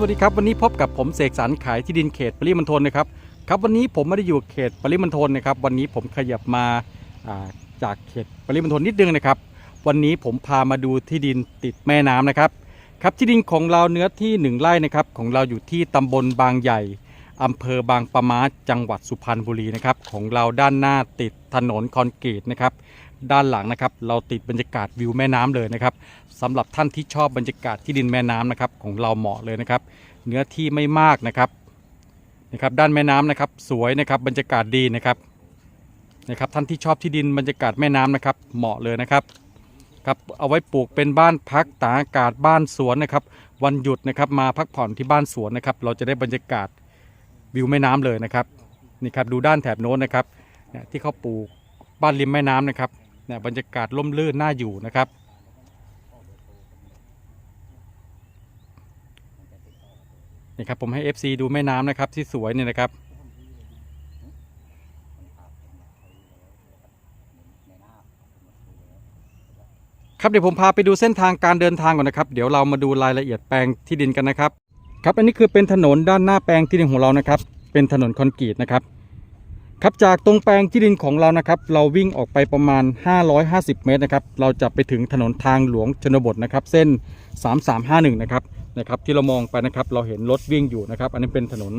สวัสดีครับวันนี้พบกับผมเสกสรรขายที่ดินเขตปริมณฑลนะครับครับวันนี้ผมไม่ได้อยู่เขตปริมณฑลนะครับ วันนี้ผมขยับมาาจากเขตปริมณฑลนิดนึงนะครับ วันนี้ผมพามาดูที่ดินติดแม่น้ำนะครับ ครับที่ดินของเราเนื้อที่หนึ่งไร่นะครับ ของเราอยู่ที่ตำบลบางใหญ่อำเภอบางปะมาจังหวัดสุพรรณบุรีนะครับ ของเราด้านหน้าติดถนนคอนกรีตนะครับ ด้านหลังนะครับ เราติดบรรยากาศวิวแม่น้ำเลยนะครับสำหรับท่านที่ชอบบรรยากาศที่ดินแม่น้ำนะครับ ของเราเหมาะเลยนะครับ เนื้อที่ไม่มากนะครับนะครับ ด้านแม่น้ำนะครับ สวยนะครับบรรยากาศดีนะครับนะครับท่านที่ชอบที่ดินบรรยากาศแม่น้ำนะครับ เหมาะเลยนะครับครับเอาไว้ปลูกเป็นบ้านพักตากอากาศบ้านสวนนะครับ วันหยุดนะครับมาพักผ่อนที่บ้านสวนนะครับ เราจะได้บรรยากาศวิวแม่น้ำเลยนะครับนี่ครับดูด้านแถบโน้นนะครับที่เขาปลูกบ้านริมแม่น้ำนะครับ เนี่ยบรรยากาศร่มรื่นน่าอยู่นะครับ นี่ครับผมให้ FC ดูแม่น้ำนะครับที่สวยเนี่ยนะครับครับเดี๋ยวผมพาไปดูเส้นทางการเดินทางก่อนนะครับ เดี๋ยวเรามาดูรายละเอียดแปลงที่ดินกันนะครับ ครับอันนี้คือเป็นถนนด้านหน้าแปลงที่ดินของเรานะครับ เป็นถนนคอนกรีตนะครับ ครับจากตรงแปลงที่ดินของเรานะครับ เราวิ่งออกไปประมาณ 550 เมตรนะครับ เราจะไปถึงถนนทางหลวงชนบทนะครับ เส้น 3351 นะครับนะครับ ที่เรามองไปนะครับ เราเห็นรถวิ่งอยู่นะครับ อันนี้เป็นถนน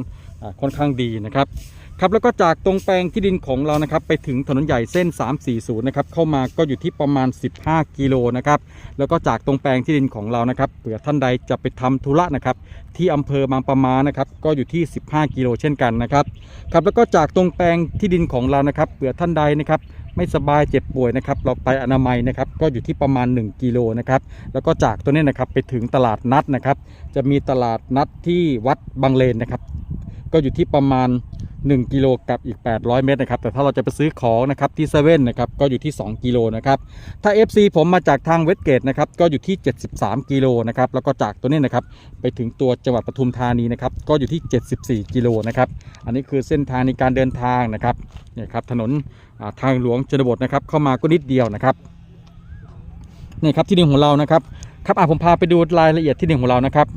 ค่อนข้างดีนะครับ ครับแล้วก็จากตรงแปลงที่ดินของเรานะครับไปถึงถนนใหญ่เส้น 340นะครับเข้ามาก็อยู่ที่ประมาณ 15 กิโลนะครับแล้วก็จากตรงแปลงที่ดินของเรานะครับเผื่อท่านใดจะไปทำธุระนะครับที่อำเภอบางปะมานะครับก็อยู่ที่ 15 กิโลเช่นกันนะครับครับแล้วก็จากตรงแปลงที่ดินของเรานะครับเผื่อท่านใดนะครับไม่สบายเจ็บป่วยนะครับเราไปอนามัยนะครับก็อยู่ที่ประมาณ 1กิโลนะครับแล้วก็จากตัวนี้นะครับไปถึงตลาดนัดนะครับจะมีตลาดนัดที่วัดบางเลนนะครับก็อยู่ที่ประมาณ 1กิโลกับอีก 800 เมตรนะครับแต่ถ้าเราจะไปซื้อของนะครับที่เซเว่นนะครับก็อยู่ที่ 2 กิโลนะครับถ้า FC ผมมาจากทางเวสเกตนะครับก็อยู่ที่ 73 กิโลนะครับแล้วก็จากตัวนี้นะครับไปถึงตัวจังหวัดปทุมธานีนะครับก็อยู่ที่ 74 กิโลนะครับอันนี้คือเส้นทางในการเดินทางนะครับเนี่ยครับถนนทางหลวงชนบทนะครับเข้ามาก็นิดเดียวนะครับนี่ครับที่ดินของเรานะครับครับอะผมพาไปดูรายละเอียดที่ดินของเรานะครับ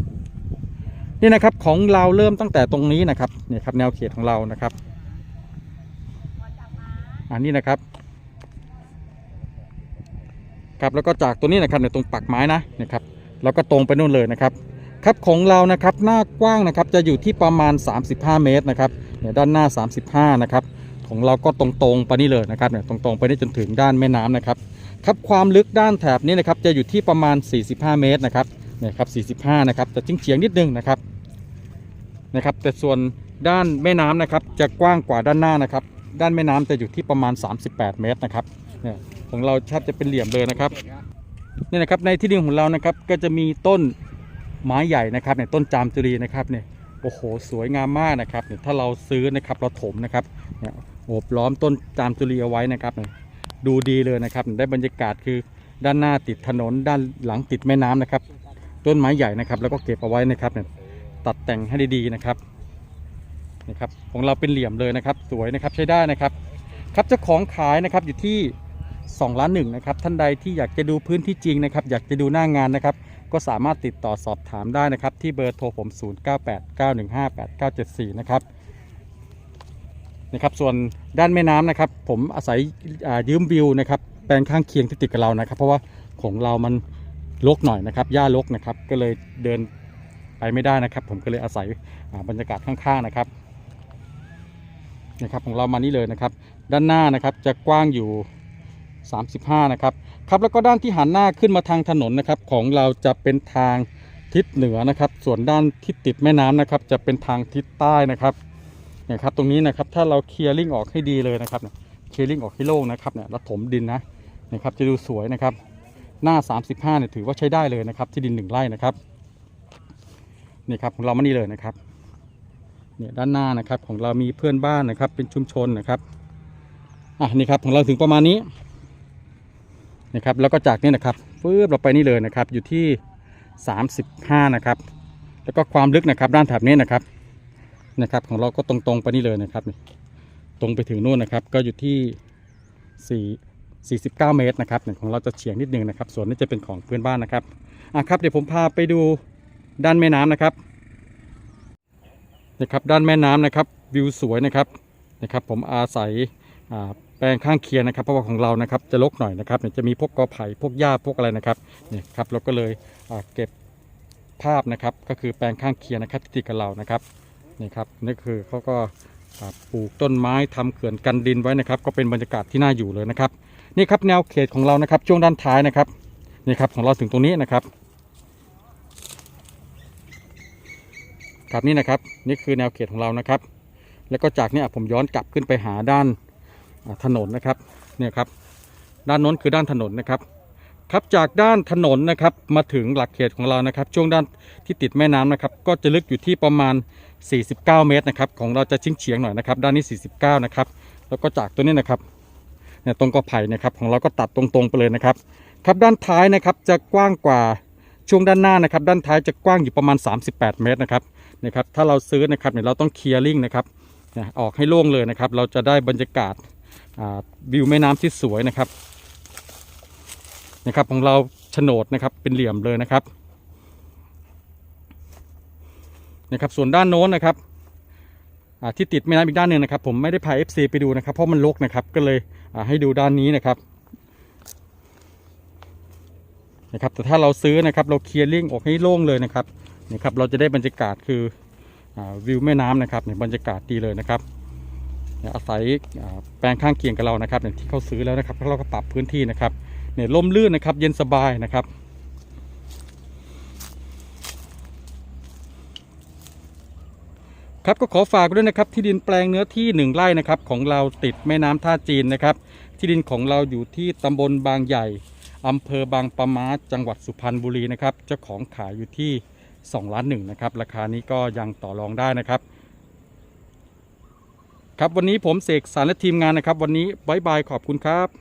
นี่นะครับของเราเริ่มตั้งแต่ตรงนี้นะครับนี่ครับแนวเขตของเรานะครับอันนี้นะครับครับแล้วก็จากตัวนี้นะครับในยตรงปักไม้นะนะครับแล้วก็ตรงไปนู่นเลยนะครับ ครับของเรานะครับหน้ากว้างนะครับจะอยู่ที่ประมาณ 35 เมตรนะครับเนี่ยด้านหน้า 35 นะครับ ของเราก็ตรงๆไปนี่เลยนะครับเนี่ยตรงๆไปนี่จนถึงด้านแม่น้ำนะครับครับความลึกด้านแถบนี้นะครับจะอยู่ที่ประมาณ 45 เมตรนะครับเนี่ยครับ 45 นะครับจะจิ้งเฉียงนิดนึงนะครับ นะครับ แต่ส่วนด้านแม่น้ำนะครับจะกว้างกว่าด้านหน้านะครับ ด้านแม่น้ำจะอยู่ที่ประมาณ 38 เมตรนะครับเนี่ยของเราแทบจะเป็นเหลี่ยมเลยนะครับนี่นะครับในที่ดินของเรานะครับก็จะมีต้นไม้ใหญ่นะครับเนี่ยต้นจามจุรีนะครับเนี่ยโอ้โหสวยงามมากนะครับเนี่ยถ้าเราซื้อนะครับเราถมนะครับเนี่ยโอบล้อมต้นจามจุรีเอาไว้นะครับดูดีเลยนะครับได้บรรยากาศคือด้านหน้าติดถนนด้านหลังติดแม่น้ำนะครับ ต้นไม้ใหญ่นะครับ แล้วก็เก็บเอาไว้นะครับเนี่ย ตัดแต่งให้ดีๆนะครับนี่ครับของเราเป็นเหลี่ยมเลยนะครับ สวยนะครับใช้ได้นะครับ ครับเจ้าของขายนะครับอยู่ที่2ล้านหนึ่งนะครับท่านใดที่อยากจะดูพื้นที่จริงนะครับ อยากจะดูหน้างานนะครับ ก็สามารถติดต่อสอบถามได้นะครับ ที่เบอร์โทรผม 0989158974 นะครับนะครับส่วนด้านแม่น้ำนะครับ ผมอาศัยยืมวิวนะครับแปลงข้างเคียงที่ติดกับเรานะครับ เพราะว่าของเรามันรกหน่อยนะครับหญ้ารกนะครับ ก็เลยเดิน ไปไม่ได้นะครับ ผมก็เลยอาศัยบรรยากาศข้างๆนะครับนะครับของเรามานี่เลยนะครับ ด้านหน้านะครับจะกว้างอยู่ 35 นะครับครับแล้วก็ด้านที่หันหน้าขึ้นมาทางถนนนะครับ ของเราจะเป็นทางทิศเหนือนะครับ ส่วนด้านที่ติดแม่น้ำนะครับ จะเป็นทางทิศใต้นะครับนี่ยครับตรงนี้นะครับถ้าเราเคลียร์ลิงออกให้ดีเลยนะครับเคลียร์ลิงออกให้โล่งนะครับเนี่ยแล้วถมดินนะนะครับจะดูสวยนะครับ หน้า 35เนี่ยถือว่าใช้ได้เลยนะครับที่ดินหนึ่งไร่นะครับ นี่ครับของเรามานี่เลยนะครับเนี่ยด้านหน้านะครับของเรามีเพื่อนบ้านนะครับ เป็นชุมชนนะครับอะนี่ครับของเราถึงประมาณนี้นะครับแล้วก็จากนี้นะครับปึ๊บเราไปนี่เลยนะครับ อยู่ที่ 35 นะครับ แล้วก็ความลึกนะครับด้านแถบนี้นะครับนะครับ ของเราก็ตรงๆไปนี่เลยนะครับตรงไปถึงนู่นนะครับ ก็อยู่ที่ 4 49 เมตรนะครับของเราจะเฉียงนิดนึงนะครับ ส่วนนี้จะเป็นของเพื่อนบ้านนะครับอะครับเดี๋ยวผมพาไปดู ด้านแม่น้ำนะครับนะครับด้านแม่น้ำนะครับ วิวสวยนะครับนะครับผมอาศัยแปลงข้างเคียงนะครับเพราะว่าของเรานะครับจะรกหน่อยนะครับเนี่ยจะมีพวกกอไผ่พวกหญ้าพวกอะไรนะครับเนี่ยครับเราก็เลยเก็บภาพนะครับก็คือแปลงข้างเคียงนะครับที่ติดกับเรานะครับนี่ครับนี่คือเขาก็ปลูกต้นไม้ทำเขื่อนกันดินไว้นะครับ ก็เป็นบรรยากาศที่น่าอยู่เลยนะครับ นี่ครับแนวเขตของเรานะครับช่วงด้านท้ายนะครับนี่ครับของเราถึงตรงนี้นะครับ ครับนี่นะครับนี่คือแนวเขตของเรานะครับ แล้วก็จากนี้ผมย้อนกลับขึ้นไปหาด้านถนนนะครับเนี่ยครับด้านน้นคือด้านถนนนะครับ ครับจากด้านถนนนะครับมาถึงหลักเขตของเรานะครับ ช่วงด้านที่ติดแม่น้ำนะครับ ก็จะลึกอยู่ที่ประมาณ 49 เมตรนะครับ ของเราจะชิงเฉียงหน่อยนะครับ ด้านนี้ 49 นะครับ แล้วก็จากตัวนี้นะครับเนี่ยตรงกอไผ่นะครับของเราก็ตัดตรงๆไปเลยนะครับ ครับด้านท้ายนะครับจะกว้างกว่าช่วงด้านหน้านะครับ ด้านท้ายจะกว้างอยู่ประมาณ 38 เมตรนะครับ นะครับถ้าเราซื้อนะครับเนี่ยเราต้องเคลียร์ลิงนะครับนะออกให้โล่งเลยนะครับ เราจะได้บรรยากาศาวิวแม่น้ำที่สวยนะครับนะครับของเราโฉนดนะครับเป็นเหลี่ยมเลยนะครับนะครับส่วนด้านโน้นนะครับที่ติดแม่น้ำอีกด้านหนึ่งนะครับ ผมไม่ได้พา FC ไปดูนะครับเพราะมันรกนะครับก็เลยให้ดูด้านนี้นะครับนะครับแต่ถ้าเราซื้อนะครับเราเคลียร์ลิงออกให้โล่งเลยนะครับ นี่ครับเราจะได้บรรยากาศคืออวิวแม่น้ำนะครับเนี่ยบรรยากาศดีเลยนะครับอาศัยแปลงข้างเคียงกับเรานะครับเนี่ยที่เขาซื้อแล้วนะครับเราก็ปรับพื้นที่นะครับเนี่ยร่มรื่นนะครับ เย็นสบายนะครับครับก็ขอฝากด้วยนะครับที่ดินแปลงเนื้อที่หนึ่งไร่นะครับของเราติดแม่น้ำท่าจีนนะครับ ที่ดินของเราอยู่ที่ตำบลบางใหญ่อำเภอบางปะมาจังหวัดสุพรรณบุรีนะครับ เจ้าของขายอยู่ที่ 2ล้านหนึ่งนะครับ ราคานี้ก็ยังต่อรองได้นะครับ ครับวันนี้ผมเสกสารและทีมงานนะครับ วันนี้บายบายขอบคุณครับ